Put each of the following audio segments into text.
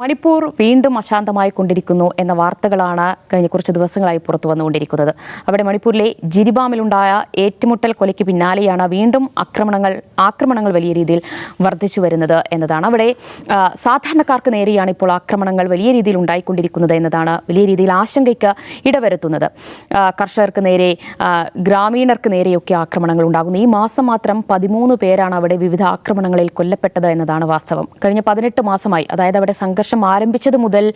മണിപ്പൂർ വീണ്ടും അശാന്തമായി കൊണ്ടിരിക്കുന്നു എന്ന വാർത്തകളാണ് കഴിഞ്ഞ കുറച്ച് ദിവസങ്ങളായി പുറത്തു വന്നുകൊണ്ടിരിക്കുന്നത്. അവിടെ മണിപ്പൂരിലെ ജിരിബാമിലുണ്ടായ ഏറ്റുമുട്ടൽ കൊലയ്ക്ക് പിന്നാലെയാണ് വീണ്ടും ആക്രമണങ്ങൾ ആക്രമണങ്ങൾ വലിയ രീതിയിൽ വർദ്ധിച്ചു വരുന്നത് എന്നതാണ്. അവിടെ സാധാരണക്കാർക്ക് നേരെയാണ് ഇപ്പോൾ ആക്രമണങ്ങൾ വലിയ രീതിയിൽ ഉണ്ടായിക്കൊണ്ടിരിക്കുന്നത് എന്നതാണ് വലിയ രീതിയിൽ ആശങ്കയ്ക്ക് ഇടവരുത്തുന്നത്. കർഷകർക്ക് നേരെ ഗ്രാമീണർക്ക് നേരെയൊക്കെ ആക്രമണങ്ങൾ ഉണ്ടാകുന്നു. ഈ മാസം മാത്രം പതിമൂന്ന് പേരാണ് അവിടെ വിവിധ ആക്രമണങ്ങളിൽ കൊല്ലപ്പെട്ടത് എന്നതാണ് വാസ്തവം. കഴിഞ്ഞ പതിനെട്ട് മാസമായി അതായത് അവിടെ സംഘർഷം ആരംഭിച്ചത് മുതൽ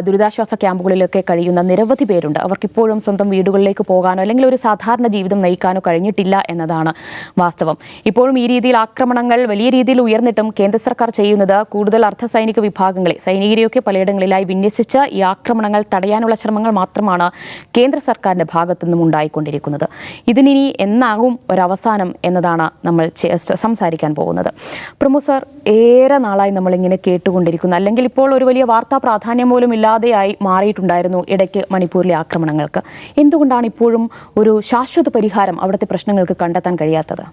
ദുരിതാശ്വാസ ക്യാമ്പുകളിലൊക്കെ കഴിയുന്ന നിരവധി പേരുണ്ട്. അവർക്കിപ്പോഴും സ്വന്തം വീടുകളിലേക്ക് പോകാനോ അല്ലെങ്കിൽ ഒരു സാധാരണ ജീവിതം നയിക്കാനോ കഴിഞ്ഞിട്ടില്ല എന്നതാണ് വാസ്തവം. ഇപ്പോഴും ഈ രീതിയിൽ ആക്രമണങ്ങൾ വലിയ രീതിയിൽ ഉയർന്നിട്ടും കേന്ദ്ര സർക്കാർ ചെയ്യുന്നത് കൂടുതൽ അർദ്ധ സൈനിക വിഭാഗങ്ങളെ സൈനികരെയൊക്കെ പലയിടങ്ങളിലായി വിന്യസിച്ച് ഈ ആക്രമണങ്ങൾ തടയാനുള്ള ശ്രമങ്ങൾ മാത്രമാണ് കേന്ദ്ര സർക്കാരിന്റെ ഭാഗത്തു നിന്നും ഉണ്ടായിക്കൊണ്ടിരിക്കുന്നത്. ഇതിനി എന്നാകും ഒരവസാനം എന്നതാണ് നമ്മൾ സംസാരിക്കാൻ പോകുന്നത്. പ്രമോ സാർ ഏറെ നാളായി നമ്മളിങ്ങനെ കേട്ടുകൊണ്ടിരിക്കുന്നു. അല്ലെങ്കിൽ ഇപ്പോൾ ഒരു വലിയ വാർത്താ പ്രാധാന്യം പോലും ഇല്ലാതെയായി മാറിയിട്ടുണ്ടായിരുന്നു ഇടയ്ക്ക് മണിപ്പൂരിലെ ആക്രമണങ്ങൾക്ക്. എന്തുകൊണ്ടാണ് ഇപ്പോഴും ഒരു ശാശ്വത പരിഹാരം അവിടുത്തെ പ്രശ്നങ്ങൾക്ക് കണ്ടെത്താൻ കഴിയാത്തത്?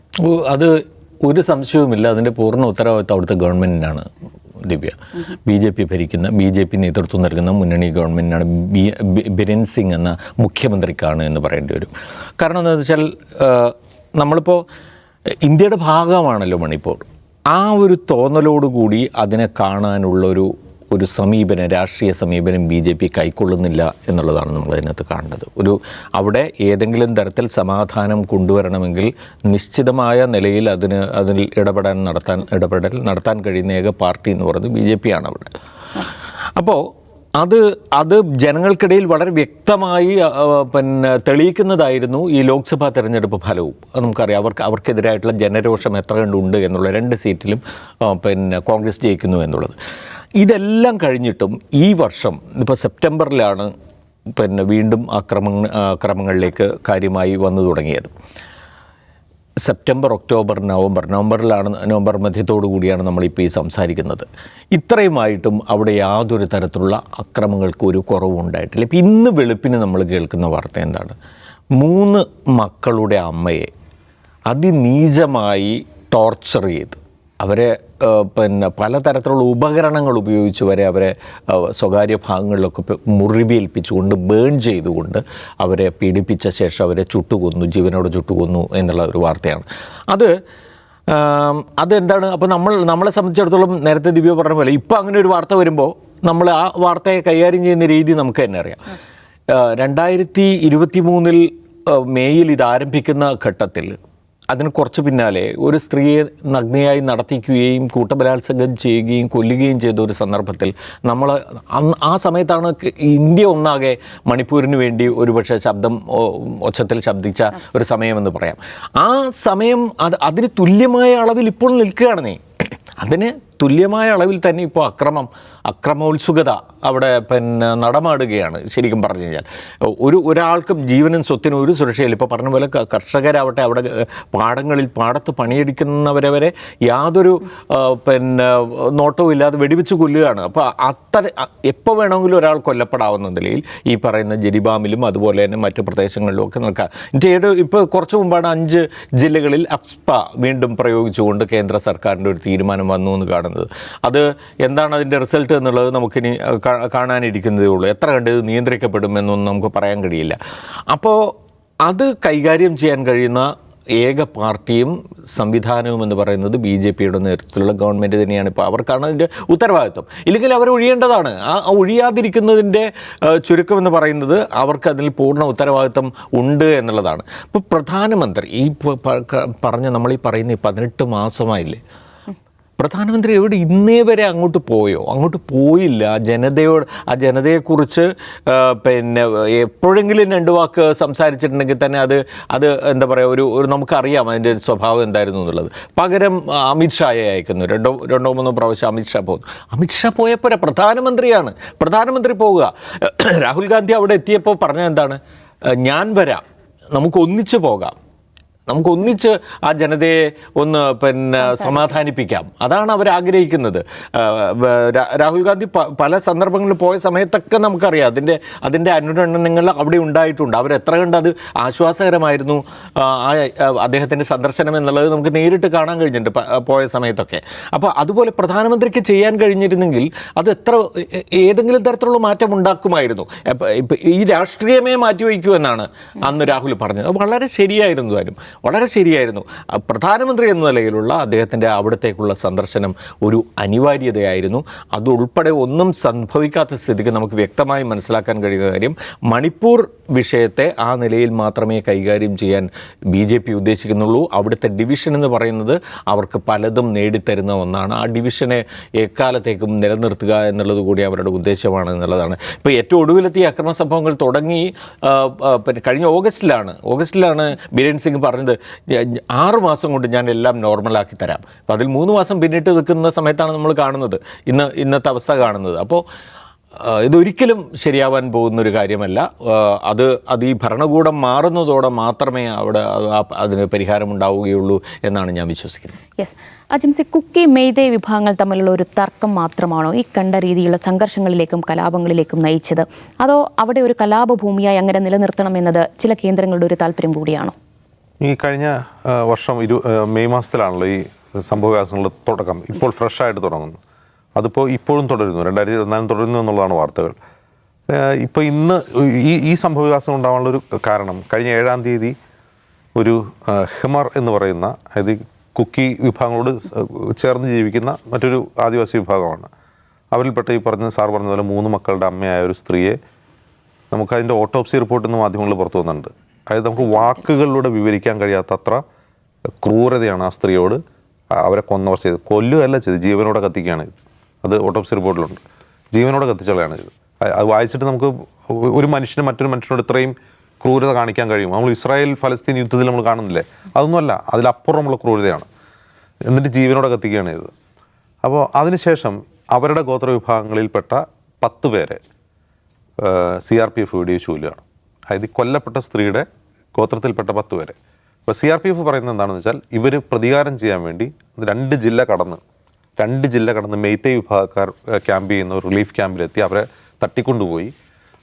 അത് ഒരു സംശയവുമില്ല. അതിന്റെ പൂർണ ഉത്തരവാദിത്വം അവിടുത്തെ ഗവൺമെന്റിനാണ് ദിവ്യ. ബി ജെ പി ഭരിക്കുന്ന ബി ജെ പി നേതൃത്വം നൽകുന്ന മുന്നണി ഗവൺമെന്റിനാണ് ബി ബിരൻ സിംഗ് എന്ന മുഖ്യമന്ത്രിക്കാണ് എന്ന് പറയേണ്ടി വരും. കാരണം എന്താണെന്ന് വെച്ചാൽ നമ്മളിപ്പോൾ ഇന്ത്യയുടെ ഭാഗമാണല്ലോ മണിപ്പൂർ. ആ ഒരു തോന്നലോടുകൂടി അതിനെ കാണാനുള്ളൊരു ഒരു സമീപനം രാഷ്ട്രീയ സമീപനം ബി ജെ പി കൈക്കൊള്ളുന്നില്ല എന്നുള്ളതാണ് നമ്മൾ അതിനകത്ത് കാണേണ്ടത് ഒരു അവിടെ ഏതെങ്കിലും തരത്തിൽ സമാധാനം കൊണ്ടുവരണമെങ്കിൽ നിശ്ചിതമായ നിലയിൽ അതിന് അതിൽ ഇടപെടാൻ നടത്താൻ ഇടപെടൽ നടത്താൻ കഴിയുന്ന ഏക പാർട്ടി എന്ന് പറയുന്നത് ബി ജെ പി ആണ് അവിടെ. അപ്പോൾ അത് അത് ജനങ്ങൾക്കിടയിൽ വളരെ വ്യക്തമായി പിന്നെ തെളിയിക്കുന്നതായിരുന്നു ഈ ലോക്സഭാ തെരഞ്ഞെടുപ്പ് ഫലവും. നമുക്കറിയാം. അവർക്ക് അവർക്കെതിരായിട്ടുള്ള ജനരോഷം എത്ര കണ്ടുണ്ട് എന്നുള്ള രണ്ട് സീറ്റിലും പിന്നെ കോൺഗ്രസ് ജയിക്കുന്നു എന്നുള്ളത്. ഇതെല്ലാം കഴിഞ്ഞിട്ടും ഈ വർഷം ഇപ്പോൾ സെപ്റ്റംബറിലാണ് പിന്നെ വീണ്ടും ആക്രമണ അക്രമങ്ങളിലേക്ക് കാര്യമായി വന്നു തുടങ്ങിയത്. സെപ്റ്റംബർ ഒക്ടോബർ നവംബർ നവംബറിലാണ് നവംബർ മധ്യത്തോടു കൂടിയാണ് നമ്മളിപ്പോൾ ഈ സംസാരിക്കുന്നത്. ഇത്രയുമായിട്ടും അവിടെ യാതൊരു തരത്തിലുള്ള അക്രമങ്ങൾക്ക് ഒരു കുറവും ഉണ്ടായിട്ടില്ല. ഇപ്പം ഇന്ന് വെളുപ്പിന് നമ്മൾ കേൾക്കുന്ന വാർത്ത എന്താണ്? മൂന്ന് മക്കളുടെ അമ്മയെ അതിനീചമായി ടോർച്ചർ ചെയ്ത് അവരെ പിന്നെ പലതരത്തിലുള്ള ഉപകരണങ്ങൾ ഉപയോഗിച്ച് വരെ അവരെ സ്വകാര്യ ഭാഗങ്ങളിലൊക്കെ മുറിവേൽപ്പിച്ചുകൊണ്ട് ബേൺ ചെയ്തുകൊണ്ട് അവരെ പീഡിപ്പിച്ച ശേഷം അവരെ ചുട്ടുകൊന്നു ജീവനോട് ചുട്ടുകൊന്നു എന്നുള്ള ഒരു വാർത്തയാണ്. അത് അതെന്താണ്? അപ്പോൾ നമ്മൾ നമ്മളെ സംബന്ധിച്ചിടത്തോളം നേരത്തെ ദിവ്യ പറഞ്ഞ പോലെ ഇപ്പോൾ അങ്ങനെ ഒരു വാർത്ത വരുമ്പോൾ നമ്മൾ ആ വാർത്തയെ കൈകാര്യം ചെയ്യുന്ന രീതി നമുക്ക് തന്നെ അറിയാം. രണ്ടായിരത്തി ഇരുപത്തി മൂന്നിൽ മേയിൽ ഇത് ആരംഭിക്കുന്ന ഘട്ടത്തിൽ അതിന് കുറച്ച് പിന്നാലെ ഒരു സ്ത്രീയെ നഗ്നയായി നടത്തിക്കുകയും കൂട്ടബലാത്സംഗം ചെയ്യുകയും കൊല്ലുകയും ചെയ്ത ഒരു സന്ദർഭത്തിൽ നമ്മൾ ആ സമയത്താണ് ഇന്ത്യ ഒന്നാകെ മണിപ്പൂരിന് വേണ്ടി ഒരുപക്ഷെ ശബ്ദം ഒച്ചത്തിൽ ശബ്ദിച്ച ഒരു സമയമെന്ന് പറയാം. ആ സമയം അത് അതിന് തുല്യമായ അളവിൽ ഇപ്പോൾ നിൽക്കുകയാണ് നീ. അതിന് തുല്യമായ അളവിൽ തന്നെ ഇപ്പോൾ അക്രമം അക്രമോത്സുകത അവിടെ പിന്നെ നടമാടുകയാണ് ശരിക്കും പറഞ്ഞു കഴിഞ്ഞാൽ. ഒരു ഒരാൾക്കും ജീവനും സ്വത്തിനും ഒരു സുരക്ഷയില്ല. ഇപ്പോൾ പറഞ്ഞ പോലെ കർഷകരാവട്ടെ അവിടെ പാടങ്ങളിൽ പാടത്ത് പണിയെടുക്കുന്നവരെ വരെ യാതൊരു പിന്നെ നോട്ടവും ഇല്ലാതെ വെടിവെച്ച് കൊല്ലുകയാണ്. അപ്പോൾ അത്ര എപ്പോൾ വേണമെങ്കിലും ഒരാൾ കൊല്ലപ്പെടാവുന്ന നിലയിൽ ഈ പറയുന്ന ജരിബാമിലും അതുപോലെ തന്നെ മറ്റു പ്രദേശങ്ങളിലും ഒക്കെ നിൽക്കാം. ഇന്ത്യയുടെ ഇപ്പോൾ കുറച്ച് മുമ്പാണ് അഞ്ച് ജില്ലകളിൽ അഫ്സ്പ വീണ്ടും പ്രയോഗിച്ചുകൊണ്ട് കേന്ദ്ര സർക്കാരിന്റെ ഒരു തീരുമാനം വന്നു എന്ന് കാണുന്നത്. അത് എന്താണ് അതിന്റെ റിസൾട്ട്? എന്നുള്ളത് നമുക്കിനി കാണാനിരിക്കുന്നതേ ഉള്ളൂ. എത്ര കണ്ട് നിയന്ത്രിക്കപ്പെടും നിയന്ത്രിക്കപ്പെടുമെന്നൊന്നും നമുക്ക് പറയാൻ കഴിയില്ല. അപ്പോൾ അത് കൈകാര്യം ചെയ്യാൻ കഴിയുന്ന ഏക പാർട്ടിയും സംവിധാനവും എന്ന് പറയുന്നത് ബി ജെ പിയുടെ നേതൃത്വത്തിലുള്ള ഗവൺമെന്റ് തന്നെയാണ്. ഇപ്പോൾ അവർക്കാണ് അതിന്റെ ഉത്തരവാദിത്വം. ഇല്ലെങ്കിൽ അവർ ഒഴിയേണ്ടതാണ്. ആ ഒഴിയാതിരിക്കുന്നതിന്റെ ചുരുക്കമെന്ന് പറയുന്നത് അവർക്ക് അതിൽ പൂർണ ഉത്തരവാദിത്വം ഉണ്ട് എന്നുള്ളതാണ്. ഇപ്പോൾ പ്രധാനമന്ത്രി ഈ പറഞ്ഞ നമ്മൾ ഈ പറയുന്ന പതിനെട്ട് മാസമായില്ലേ? പ്രധാനമന്ത്രി എവിടെ ഇന്നേ വരെ അങ്ങോട്ട് പോയോ? അങ്ങോട്ട് പോയില്ല. ജനതയോട് ആ ജനതയെക്കുറിച്ച് പിന്നെ എപ്പോഴെങ്കിലും രണ്ട് വാക്ക് സംസാരിച്ചിട്ടുണ്ടെങ്കിൽ തന്നെ അത് അത് എന്താ പറയുക ഒരു ഒരു നമുക്കറിയാം അതിന്റെ സ്വഭാവം എന്തായിരുന്നു എന്നുള്ളത്. പകരം അമിത്ഷായെ അയക്കുന്നു. രണ്ടോ രണ്ടോ മൂന്നോ പ്രാവശ്യം അമിത്ഷാ പോകുന്നു അമിത്ഷാ പോയപ്പോൾ പ്രധാനമന്ത്രിയാണ്. പ്രധാനമന്ത്രി പോവുക. രാഹുൽ ഗാന്ധി അവിടെ എത്തിയപ്പോൾ പറഞ്ഞത് എന്താണ്? ഞാൻ വരാം. നമുക്ക് ഒന്നിച്ചു പോകാം. നമുക്ക് ഒന്നിച്ച് ആ ജനതയെ ഒന്ന് പിന്നെ സമാധാനിപ്പിക്കാം. അതാണ് അവർ ആഗ്രഹിക്കുന്നത്. രാഹുൽ ഗാന്ധി പല സന്ദർഭങ്ങളിൽ പോയ സമയത്തൊക്കെ നമുക്കറിയാം. അതിന്റെ അതിന്റെ അനുരണനങ്ങൾ അവിടെ ഉണ്ടായിട്ടുണ്ട്. അവർ എത്ര കണ്ട് അത് ആശ്വാസകരമായിരുന്നു? ആ, അദ്ദേഹത്തിന്റെ സന്ദർശനം എന്നുള്ളത് നമുക്ക് നേരിട്ട് കാണാൻ കഴിഞ്ഞിട്ടുണ്ട് പോയ സമയത്തൊക്കെ. അപ്പോൾ അതുപോലെ പ്രധാനമന്ത്രിക്ക് ചെയ്യാൻ കഴിഞ്ഞിരുന്നെങ്കിൽ അത് എത്ര ഏതെങ്കിലും തരത്തിലുള്ള മാറ്റം ഉണ്ടാക്കുമായിരുന്നു. ഈ രാഷ്ട്രീയമേ മാറ്റിവെക്കൂ എന്നാണ് അന്ന് രാഹുൽ പറഞ്ഞത്. അത് വളരെ ശരിയായിരുന്നു താനും വളരെ ശരിയായിരുന്നു. പ്രധാനമന്ത്രി എന്ന നിലയിലുള്ള അദ്ദേഹത്തിന്റെ അവിടത്തേക്കുള്ള സന്ദർശനം ഒരു അനിവാര്യതയായിരുന്നു. അതുൾപ്പെടെ ഒന്നും സംഭവിക്കാത്ത സ്ഥിതിക്ക് നമുക്ക് വ്യക്തമായി മനസ്സിലാക്കാൻ കഴിയുന്ന കാര്യം മണിപ്പൂർ വിഷയത്തെ ആ നിലയിൽ മാത്രമേ കൈകാര്യം ചെയ്യാൻ ബി ജെ പി ഉദ്ദേശിക്കുന്നുള്ളൂ. അവിടുത്തെ ഡിവിഷൻ എന്ന് പറയുന്നത് അവർക്ക് പലതും നേടിത്തരുന്ന ഒന്നാണ്. ആ ഡിവിഷനെ എക്കാലത്തേക്കും നിലനിർത്തുക എന്നുള്ളത് കൂടി അവരുടെ ഉദ്ദേശമാണ് എന്നുള്ളതാണ്. ഇപ്പോൾ ഏറ്റവും ഒടുവിലെത്തിയ അക്രമ സംഭവങ്ങൾ തുടങ്ങി പിന്നെ കഴിഞ്ഞ ഓഗസ്റ്റിലാണ്. ഓഗസ്റ്റിലാണ് ബിരേൻ സിംഗ് പറഞ്ഞത് "ഞാ- ഞാ- ആറ് മാസം കൊണ്ട് ഞാൻ എല്ലാം നോർമലാക്കി തരാം. അപ്പോൾ അതിൽ മൂന്ന് മാസം പിന്നിട്ട് നിൽക്കുന്ന സമയത്താണ് നമ്മൾ കാണുന്നത്. ഇന്ന് ഇന്നത്തെ അവസ്ഥ കാണുന്നത്. അപ്പോൾ ഇതൊരിക്കലും ശരിയാവാൻ പോകുന്നൊരു കാര്യമല്ല. അത് അത് ഈ ഭരണകൂടം മാറുന്നതോടെ മാത്രമേ അവിടെ അതിന് പരിഹാരം ഉണ്ടാവുകയുള്ളൂ എന്നാണ് ഞാൻ വിശ്വസിക്കുന്നത്. യെസ് അജിംസി കുക്കി മെയ്തേ വിഭാഗങ്ങൾ തമ്മിലുള്ള ഒരു തർക്കം മാത്രമാണോ ഈ കണ്ട രീതിയിലുള്ള സംഘർഷങ്ങളിലേക്കും കലാപങ്ങളിലേക്കും നയിച്ചത്? അതോ അവിടെ ഒരു കലാപഭൂമിയായി അങ്ങനെ നിലനിർത്തണം എന്നത് ചില കേന്ദ്രങ്ങളുടെ ഒരു താല്പര്യം കൂടിയാണോ? ഈ കഴിഞ്ഞ വർഷം ഇരു മെയ് മാസത്തിലാണല്ലോ ഈ സംഭവവികാസങ്ങളുടെ തുടക്കം. ഇപ്പോൾ ഫ്രഷായിട്ട് തുടങ്ങുന്നു. അതിപ്പോൾ ഇപ്പോഴും തുടരുന്നു. രണ്ടായിരത്തി ഇരുപത്തിനാലും തുടരുന്നു എന്നുള്ളതാണ് വാർത്തകൾ. ഇപ്പോൾ ഇന്ന് ഈ ഈ സംഭവവികാസം ഉണ്ടാവാനുള്ള ഒരു കാരണം കഴിഞ്ഞ ഏഴാം തീയതി ഒരു ഹെമർ എന്ന് പറയുന്ന അതായത് കുക്കി വിഭാഗങ്ങളോട് ചേർന്ന് ജീവിക്കുന്ന മറ്റൊരു ആദിവാസി വിഭാഗമാണ്. അവരിൽപ്പെട്ട ഈ പറഞ്ഞ സാർ പറഞ്ഞ പോലെ മൂന്ന് മക്കളുടെ അമ്മയായ ഒരു സ്ത്രീയെ നമുക്ക് അതിന്റെ ഓട്ടോപ്സി റിപ്പോർട്ട് എന്ന് മാധ്യമങ്ങളിൽ പുറത്തു വന്നിട്ടുണ്ട്. അതായത് നമുക്ക് വാക്കുകളിലൂടെ വിവരിക്കാൻ കഴിയാത്തത്ര ക്രൂരതയാണ് ആ സ്ത്രീയോട് അവരെ കൊന്നവർ ചെയ്തത്. കൊല്ലുകയല്ല ചെയ്ത് ജീവനോടെ കത്തിക്കുകയാണ്. അത് ഓട്ടോപ്സി റിപ്പോർട്ടിലുണ്ട് ജീവനോടെ കത്തിച്ചളയാണ് ഇത് അത് വായിച്ചിട്ട് നമുക്ക് ഒരു മനുഷ്യന് മറ്റൊരു മനുഷ്യനോട് ഇത്രയും ക്രൂരത കാണിക്കാൻ കഴിയും. നമ്മൾ ഇസ്രായേൽ ഫലസ്തീൻ യുദ്ധത്തിൽ നമ്മൾ കാണുന്നില്ലേ? അതൊന്നുമല്ല. അതിലപ്പുറമുള്ള ക്രൂരതയാണ്. എന്നിട്ട് ജീവനോടെ കത്തിക്കുകയാണ് ചെയ്തത്. അപ്പോൾ അതിനുശേഷം അവരുടെ ഗോത്ര വിഭാഗങ്ങളിൽപ്പെട്ട പത്ത് പേരെ സി ആർ പി എഫ് വെടിവെച്ച് കൊല്ലുകയാണ് അതായത് കൊല്ലപ്പെട്ട സ്ത്രീയുടെ ഗോത്രത്തിൽപ്പെട്ട പത്ത് പേരെ. അപ്പോൾ സി ആർ പി എഫ് പറയുന്നത് എന്താണെന്ന് വെച്ചാൽ ഇവർ പ്രതികാരം ചെയ്യാൻ വേണ്ടി രണ്ട് ജില്ല കടന്ന് രണ്ട് ജില്ല കടന്ന് മെയ്ത്തേ വിഭാഗക്കാർ ക്യാമ്പ് ചെയ്യുന്ന റിലീഫ് ക്യാമ്പിലെത്തി. അവരെ തട്ടിക്കൊണ്ടുപോയി.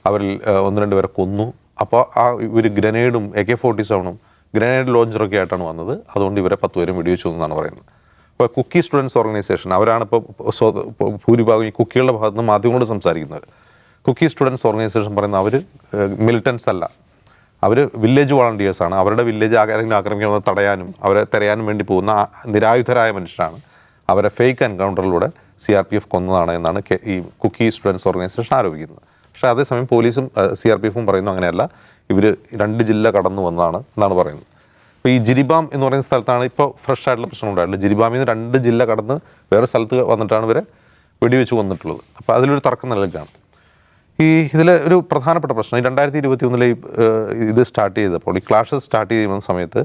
അവരിൽ ഒന്ന് രണ്ട് പേരെ കൊന്നു. അപ്പോൾ ആ ഇവർ ഗ്രനേഡും എ കെ ഫോർട്ടി സെവനും ഗ്രനേഡ് ലോഞ്ചറൊക്കെ ആയിട്ടാണ് വന്നത്. അതുകൊണ്ട് ഇവരെ പത്ത് പേരും വെടിവെച്ചു എന്നാണ് പറയുന്നത്. അപ്പോൾ കുക്കി സ്റ്റുഡൻസ് ഓർഗനൈസേഷൻ അവരാണ് ഇപ്പോൾ ഭൂരിഭാഗം ഈ കുക്കികളുടെ ഭാഗത്ത് നിന്ന് മാധ്യമങ്ങളോട് സംസാരിക്കുന്നത്. കുക്കി സ്റ്റുഡൻസ് ഓർഗനൈസേഷൻ പറയുന്ന അവർ മിലിറ്റൻസ് അല്ല. അവർ വില്ലേജ് വോളണ്ടിയേഴ്സ് ആണ്. അവരുടെ വില്ലേജ് ആരെങ്കിലും ആക്രമിക്കുന്നത് തടയാനും അവരെ തിരയാനും വേണ്ടി പോകുന്ന നിരായുധരായ മനുഷ്യരാണ്. അവരെ ഫേക്ക് എൻകൗണ്ടറിലൂടെ സി ആർ പി എഫ് കൊന്നതാണ് എന്നാണ് ഈ കുക്കി സ്റ്റുഡൻസ് ഓർഗനൈസേഷൻ ആരോപിക്കുന്നത്. പക്ഷേ അതേസമയം പോലീസും സി ആർ പി എഫും പറയുന്നു അങ്ങനെയല്ല. ഇവർ രണ്ട് ജില്ല കടന്നു വന്നതാണ് എന്നാണ് പറയുന്നത്. അപ്പോൾ ഈ ജിരിബാം എന്ന് പറയുന്ന സ്ഥലത്താണ് ഇപ്പോൾ ഫ്രഷ് ആയിട്ടുള്ള പ്രശ്നം ഉണ്ടായിട്ടുള്ളത്. ജിരിബാമിൽ നിന്ന് രണ്ട് ജില്ല കടന്ന് വേറെ സ്ഥലത്ത് വന്നിട്ടാണ് ഇവരെ വെടിവെച്ച് കൊന്നിട്ടുള്ളത്. അപ്പോൾ അതിലൊരു തർക്കം നിലനിൽക്കുകയാണ്. ഈ ഇതിലെ ഒരു പ്രധാനപ്പെട്ട പ്രശ്നം രണ്ടായിരത്തി ഇരുപത്തി ഒന്നിലെ ഇത് സ്റ്റാർട്ട് ചെയ്തപ്പോൾ ഈ ക്ലാഷസ് സ്റ്റാർട്ട് ചെയ്യുന്ന സമയത്ത്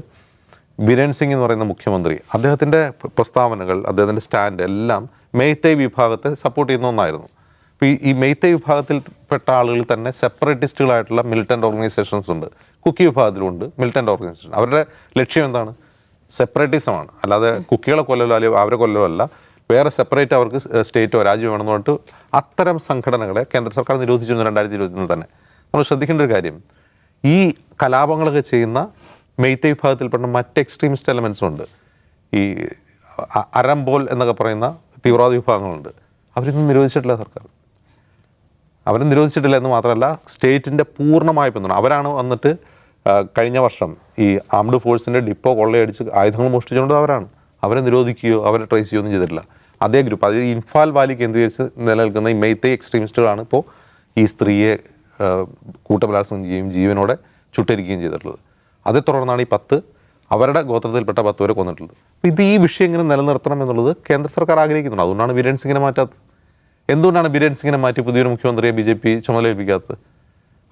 ബിരൺ സിംഗ് എന്ന് പറയുന്ന മുഖ്യമന്ത്രി അദ്ദേഹത്തിന്റെ പ്രസ്താവനകൾ അദ്ദേഹത്തിന്റെ സ്റ്റാൻഡ് എല്ലാം മെയ്ത്തൈ വിഭാഗത്തെ സപ്പോർട്ട് ചെയ്യുന്ന ഒന്നായിരുന്നു. അപ്പോൾ ഈ ഈ മെയ്ത്തൈ വിഭാഗത്തിൽപ്പെട്ട ആളുകൾ തന്നെ സെപ്പറേറ്റിസ്റ്റുകളായിട്ടുള്ള മിലിറ്റന്റ് ഓർഗനൈസേഷൻസ് ഉണ്ട്. കുക്കി വിഭാഗത്തിലുണ്ട് മിലിറ്റന്റ് ഓർഗനൈസേഷൻ. അവരുടെ ലക്ഷ്യം എന്താണ്? സെപ്പറേറ്റിസമാണ് അല്ലാതെ കുക്കികളെ കൊല്ലലോ അല്ലെങ്കിൽ അവരെ കൊല്ലലോ അല്ല. വേറെ സെപ്പറേറ്റ് അവർക്ക് സ്റ്റേറ്റോ രാജ്യമോ വേണമെന്ന് പറഞ്ഞിട്ട് അത്തരം സംഘടനകളെ കേന്ദ്ര സർക്കാർ നിരോധിച്ചിരുന്നു രണ്ടായിരത്തി ഇരുപത്തിയൊന്ന് തന്നെ. നമ്മൾ ശ്രദ്ധിക്കേണ്ട ഒരു കാര്യം. ഈ കലാപങ്ങളൊക്കെ ചെയ്യുന്ന മെയ്ത്തെ വിഭാഗത്തിൽപ്പെട്ട മറ്റ് എക്സ്ട്രീമിസ്റ്റ് എലമെൻസും ഉണ്ട്. ഈ അരംബോൽ എന്നൊക്കെ പറയുന്ന തീവ്രവാദ വിഭാഗങ്ങളുണ്ട്. അവരൊന്നും നിരോധിച്ചിട്ടില്ല സർക്കാർ. അവരെ നിരോധിച്ചിട്ടില്ല എന്ന് മാത്രമല്ല സ്റ്റേറ്റിന്റെ പൂർണമായ പിന്തുണ. അവരാണ് വന്നിട്ട് കഴിഞ്ഞ വർഷം ഈ ആംഡ് ഫോഴ്സിന്റെ ഡിപ്പോ കൊള്ളയടിച്ച് ആയുധങ്ങൾ മോഷ്ടിച്ചുകൊണ്ട് അവരാണ്. അവരെ നിരോധിക്കുകയോ അവരെ ട്രേസ് ചെയ്യുകയോ ഒന്നും ചെയ്തിട്ടില്ല. അതേ ഗ്രൂപ്പ് അതായത് ഇൻഫാൽ വാലി കേന്ദ്രീകരിച്ച് നിലനിൽക്കുന്ന ഈ മെയ്ത്തേ എക്സ്ട്രീമിസ്റ്റുകളാണ് ഇപ്പോൾ ഈ സ്ത്രീയെ കൂട്ടബലാത്സംഗം ചെയ്യുകയും ജീവനോടെ ചുട്ടരിക്കുകയും ചെയ്തിട്ടുള്ളത്. അതേ തുടർന്നാണ് ഈ പത്ത് അവരുടെ ഗോത്രത്തിൽപ്പെട്ട പത്ത് പേരെ കൊന്നിട്ടുള്ളത്. അപ്പോൾ ഇത് ഈ വിഷയം ഇങ്ങനെ നിലനിർത്തണം എന്നുള്ളത് കേന്ദ്ര സർക്കാർ ആഗ്രഹിക്കുന്നുണ്ട്. അതുകൊണ്ടാണ് ബിരൺ സിംഗിനെ മാറ്റാത്തത്. എന്തുകൊണ്ടാണ് ബിരേൻ സിംഗിനെ മാറ്റി പുതിയൊരു മുഖ്യമന്ത്രിയെ ബി ജെ പി ചുമതലയേൽപ്പിക്കാത്തത്?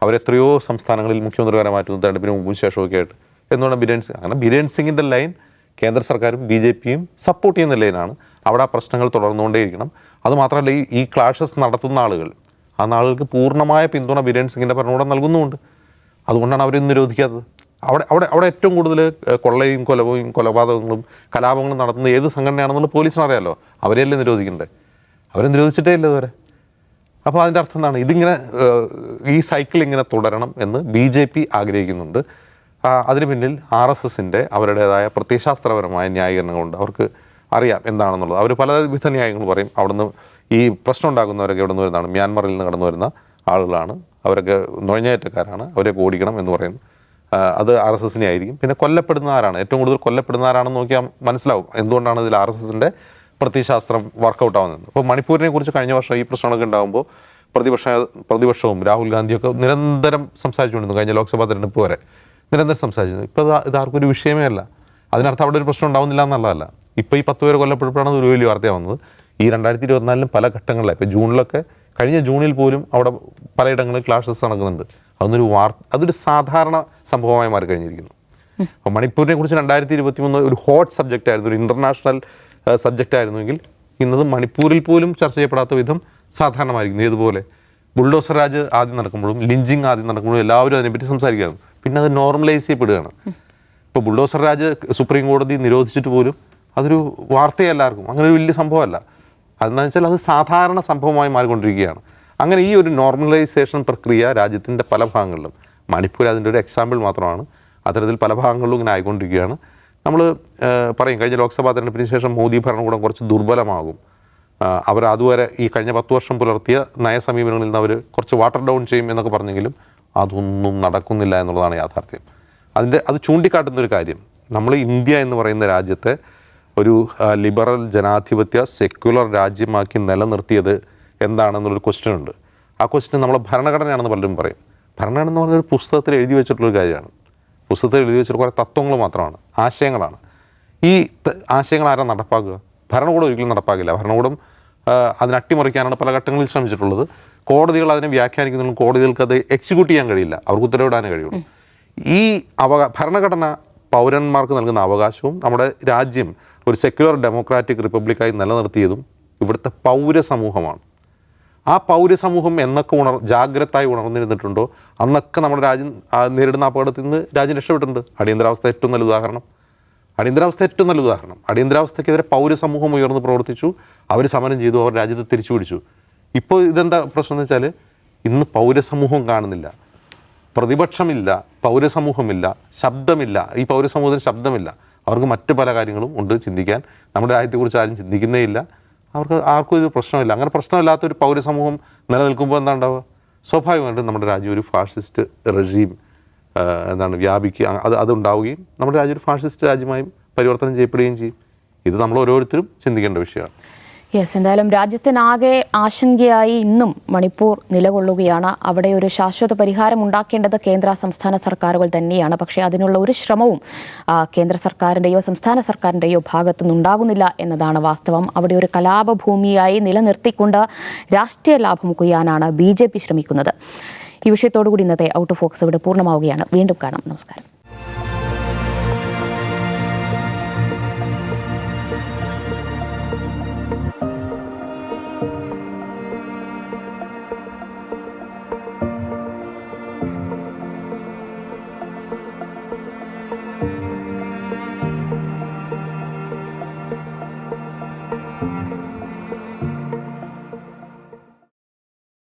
അവരെത്രയോ സംസ്ഥാനങ്ങളിൽ മുഖ്യമന്ത്രിമാരെ മാറ്റുന്നു തെരഞ്ഞെടുപ്പിന് മുമ്പും ശേഷമൊക്കെ ആയിട്ട് എന്തുകൊണ്ടാണ് ബിരേൻ സിംഗ് അങ്ങനെ ബിരേൻ സിംഗിന്റെ ലൈൻ കേന്ദ്ര സർക്കാരും ബി ജെ പിയും സപ്പോർട്ട് ചെയ്യുന്ന നിലയിലാണ്. അവിടെ ആ പ്രശ്നങ്ങൾ തുടർന്നുകൊണ്ടേയിരിക്കണം. അതുമാത്രമല്ല ഈ ഈ ക്ലാഷസ് നടത്തുന്ന ആളുകൾ ആ ആളുകൾക്ക് പൂർണമായ പിന്തുണ ബിരൻ സിംഗിന്റെ ഭരണകൂടം നൽകുന്നുമുണ്ട്. അതുകൊണ്ടാണ് അവരെ നിരോധിക്കാത്തത്. അവിടെ അവിടെ അവിടെ ഏറ്റവും കൂടുതൽ കൊള്ളയും കൊലവും കൊലപാതകങ്ങളും കലാപങ്ങളും നടത്തുന്ന ഏത് സംഘടനയാണെന്നുള്ള പോലീസിന് അറിയാലോ. അവരെയല്ലേ നിരോധിക്കണ്ടേ? അവരെ നിരോധിച്ചിട്ടേ ഇല്ല ഇതുവരെ. അപ്പോൾ അതിന്റെ അർത്ഥം എന്താണ്? ഇതിങ്ങനെ ഈ സൈക്കിൾ ഇങ്ങനെ തുടരണം എന്ന് ബി ജെ പി ആഗ്രഹിക്കുന്നുണ്ട്. അതിന് പിന്നിൽ ആർ എസ് എസിന്റെ അവരുടേതായ പ്രത്യയശാസ്ത്രപരമായ ന്യായീകരണങ്ങളുണ്ട്. അവർക്ക് അറിയാം എന്താണെന്നുള്ളത്. അവർ പലവിധ ന്യായങ്ങൾ പറയും. അവിടുന്ന് ഈ പ്രശ്നം ഉണ്ടാകുന്നവരൊക്കെ ഇവിടെ നിന്ന് വരുന്നതാണ്. മ്യാൻമറിൽ നിന്ന് കടന്നു വരുന്ന ആളുകളാണ്. അവരൊക്കെ നുഴഞ്ഞേറ്റക്കാരാണ്. അവരെ ഓടിക്കണം എന്ന് പറയുന്നു. അത് ആർ എസ് എസിനെ ആയിരിക്കും. പിന്നെ കൊല്ലപ്പെടുന്ന ആരാണ്? ഏറ്റവും കൂടുതൽ കൊല്ലപ്പെടുന്ന ആരാണെന്ന് നോക്കിയാൽ മനസ്സിലാവും. എന്തുകൊണ്ടാണ് ഇതിൽ ആർ എസ് എസിന്റെ പ്രത്യയശാസ്ത്രം വർക്കൗട്ട് ആവുന്നത്? അപ്പോൾ മണിപ്പൂരിനെ കുറിച്ച് കഴിഞ്ഞ വർഷം ഈ പ്രശ്നങ്ങളൊക്കെ ഉണ്ടാകുമ്പോൾ പ്രതിപക്ഷ പ്രതിപക്ഷവും രാഹുൽ ഗാന്ധിയൊക്കെ നിരന്തരം സംസാരിച്ചുകൊണ്ടിരുന്നു കഴിഞ്ഞ ലോക്സഭാ തെരഞ്ഞെടുപ്പ് വരെ. നിരന്തരം സംസാരിച്ചിരുന്നു ഇപ്പോൾ ഇത് ആർക്കും ഒരു വിഷയമേ അല്ല. അതിനർത്ഥം അവിടെ ഒരു പ്രശ്നം ഉണ്ടാവുന്നില്ല എന്നുള്ളതല്ല. ഇപ്പോൾ ഈ പത്ത് പേര് കൊല്ലപ്പെടുമ്പോഴാണ് ഒരു വലിയ വാർത്തയാവുന്നത്. ഈ രണ്ടായിരത്തി ഇരുപത്തിനാലിലും പല ഘട്ടങ്ങളിലായി. ഇപ്പോൾ ജൂണിലൊക്കെ കഴിഞ്ഞ ജൂണിൽ പോലും അവിടെ പലയിടങ്ങളിൽ ക്ലാഷസ് നടക്കുന്നുണ്ട്. അതൊന്നൊരു വാർത്ത അതൊരു സാധാരണ സംഭവമായി മാറി കഴിഞ്ഞിരിക്കുന്നു അപ്പോൾ മണിപ്പൂരിനെ കുറിച്ച് രണ്ടായിരത്തി ഇരുപത്തി മൂന്ന് ഒരു ഹോട്ട് സബ്ജക്റ്റ് ആയിരുന്നു. ഒരു ഇന്റർനാഷണൽ സബ്ജക്റ്റ് ആയിരുന്നുവെങ്കിൽ ഇന്നത് മണിപ്പൂരിൽ പോലും ചർച്ച ചെയ്യപ്പെടാത്ത വിധം സാധാരണമായിരിക്കുന്നു. ഇതുപോലെ ബുൾഡോസർ രാജ് ആദ്യം നടക്കുമ്പോഴും ലിഞ്ചിങ് ആദ്യം നടക്കുമ്പോഴും എല്ലാവരും അതിനെപ്പറ്റി സംസാരിക്കുകയാണ് പിന്നെ അത് നോർമലൈസ് ചെയ്യപ്പെടുകയാണ്. ഇപ്പോൾ ബുൾഡോസർ രാജ് സുപ്രീം കോടതി നിരോധിച്ചിട്ട് പോലും അതൊരു വാർത്തയല്ലാവർക്കും അങ്ങനെ ഒരു വലിയ സംഭവമല്ല. അതെന്താണെന്ന് വെച്ചാൽ അത് സാധാരണ സംഭവമായി മാറിക്കൊണ്ടിരിക്കുകയാണ്. അങ്ങനെ ഈ ഒരു നോർമലൈസേഷൻ പ്രക്രിയ രാജ്യത്തിന്റെ പല ഭാഗങ്ങളിലും മണിപ്പൂർ അതിന്റെ ഒരു എക്സാമ്പിൾ മാത്രമാണ് അത്തരത്തിൽ പല ഭാഗങ്ങളിലും ഇങ്ങനെ ആയിക്കൊണ്ടിരിക്കുകയാണ്. നമ്മൾ പറയും കഴിഞ്ഞ ലോക്സഭാ തെരഞ്ഞെടുപ്പിന് ശേഷം മോദി ഭരണകൂടം കുറച്ച് ദുർബലമാകും. അവർ അതുവരെ ഈ കഴിഞ്ഞ പത്ത് വർഷം പുലർത്തിയ നയസമീപനങ്ങളിൽ നിന്ന് അവർ കുറച്ച് വാട്ടർ ഡൗൺ ചെയ്യും എന്നൊക്കെ പറഞ്ഞെങ്കിലും അതൊന്നും നടക്കുന്നില്ല എന്നുള്ളതാണ് യാഥാർത്ഥ്യം. അതിന്റെ അത് ചൂണ്ടിക്കാട്ടുന്ന ഒരു കാര്യം. നമ്മൾ ഇന്ത്യ എന്ന് പറയുന്ന രാജ്യത്തെ ഒരു ലിബറൽ ജനാധിപത്യ സെക്യുലർ രാജ്യമാക്കി നിലനിർത്തിയത് എന്താണെന്നുള്ളൊരു ക്വസ്റ്റ്യൻ ഉണ്ട്. ആ ക്വസ്റ്റ്യൻ നമ്മളെ ഭരണഘടനയാണെന്ന് പലരും പറയും. ഭരണഘടന എന്ന് പറഞ്ഞൊരു പുസ്തകത്തിൽ എഴുതി വെച്ചിട്ടുള്ളൊരു കാര്യമാണ്. പുസ്തകത്തിൽ എഴുതി വെച്ചിട്ട് കുറേ തത്വങ്ങൾ മാത്രമാണ് ആശയങ്ങളാണ്. ഈ ആശയങ്ങൾ ആരാ നടപ്പാക്കുക? ഭരണകൂടം ഒരിക്കലും നടപ്പാക്കില്ല. ഭരണകൂടം അതിനട്ടിമറിക്കാനാണ് പല ഘട്ടങ്ങളിൽ ശ്രമിച്ചിട്ടുള്ളത്. കോടതികൾ അതിനെ വ്യാഖ്യാനിക്കുന്നതിലും കോടതികൾക്ക് അത് എക്സിക്യൂട്ട് ചെയ്യാൻ കഴിയില്ല. അവർക്ക് ഉത്തരവിടാനേ കഴിയുള്ളൂ. ഈ അവകാ ഭരണഘടന പൗരന്മാർക്ക് നൽകുന്ന അവകാശവും നമ്മുടെ രാജ്യം ഒരു സെക്യുലർ ഡെമോക്രാറ്റിക് റിപ്പബ്ലിക്കായി നിലനിർത്തിയതും ഇവിടുത്തെ പൗരസമൂഹമാണ്. ആ പൗരസമൂഹം എന്നൊക്കെ ഉണർ ജാഗ്രതായി ഉണർന്നിരുന്നിട്ടുണ്ടോ? അന്നൊക്കെ നമ്മുടെ രാജ്യം നേരിടുന്ന അപകടത്തിൽ നിന്ന് രാജ്യം രക്ഷപ്പെട്ടിട്ടുണ്ട്. അടിയന്തരാവസ്ഥ ഏറ്റവും നല്ല ഉദാഹരണം. അടിയന്തരാവസ്ഥ ഏറ്റവും നല്ല ഉദാഹരണം. അടിയന്തരാവസ്ഥയ്ക്കെതിരെ പൗരസമൂഹം ഉയർന്ന് പ്രവർത്തിച്ചു. അവർ സമരം ചെയ്തു. അവർ രാജ്യത്തെ തിരിച്ചു പിടിച്ചു ഇപ്പോൾ ഇതെന്താ പ്രശ്നം എന്ന് വെച്ചാൽ ഇന്ന് പൗരസമൂഹം കാണുന്നില്ല. പ്രതിപക്ഷമില്ല പൗരസമൂഹമില്ല ശബ്ദമില്ല. ഈ പൗരസമൂഹത്തിന് ശബ്ദമില്ല. അവർക്ക് മറ്റു പല കാര്യങ്ങളും ഉണ്ട് ചിന്തിക്കാൻ. നമ്മുടെ രാജ്യത്തെക്കുറിച്ച് ആരും ചിന്തിക്കുന്നേ ഇല്ല അവർക്ക് ആർക്കും ഇത് പ്രശ്നമില്ല. അങ്ങനെ പ്രശ്നമില്ലാത്ത ഒരു പൗരസമൂഹം നിലനിൽക്കുമ്പോൾ എന്താ ഉണ്ടാവുക സ്വാഭാവികമായിട്ടും നമ്മുടെ രാജ്യം ഒരു ഫാഷിസ്റ്റ് റെജീം എന്താണ് വ്യാപിക്കുക അത് അതുണ്ടാവുകയും നമ്മുടെ രാജ്യം ഒരു ഫാഷിസ്റ്റ് രാജ്യമായും പരിവർത്തനം ചെയ്യപ്പെടുകയും ചെയ്യും. ഇത് നമ്മൾ ഓരോരുത്തരും ചിന്തിക്കേണ്ട വിഷയമാണ്. യെസ് എന്തായാലും രാജ്യത്തിനാകെ ആശങ്കയായി ഇന്നും മണിപ്പൂർ നിലകൊള്ളുകയാണ്. അവിടെ ഒരു ശാശ്വത പരിഹാരം ഉണ്ടാക്കേണ്ടത് കേന്ദ്ര സംസ്ഥാന സർക്കാരുകൾ തന്നെയാണ്. പക്ഷേ അതിനുള്ള ഒരു ശ്രമവും കേന്ദ്ര സർക്കാരിന്റെയോ സംസ്ഥാന സർക്കാരിന്റെയോ ഭാഗത്തുനിന്നുണ്ടാകുന്നില്ല എന്നതാണ് വാസ്തവം. അവിടെ ഒരു കലാപഭൂമിയായി നിലനിർത്തിക്കൊണ്ട് രാഷ്ട്രീയ ലാഭം കൊയ്യാനാണ് ബി ശ്രമിക്കുന്നത്. ഈ വിഷയത്തോടുകൂടി ഇന്നത്തെ ഔട്ട് ഓഫ് ഫോക്കസ് ഇവിടെ പൂർണമാവുകയാണ്. വീണ്ടും കാണാം. നമസ്കാരം.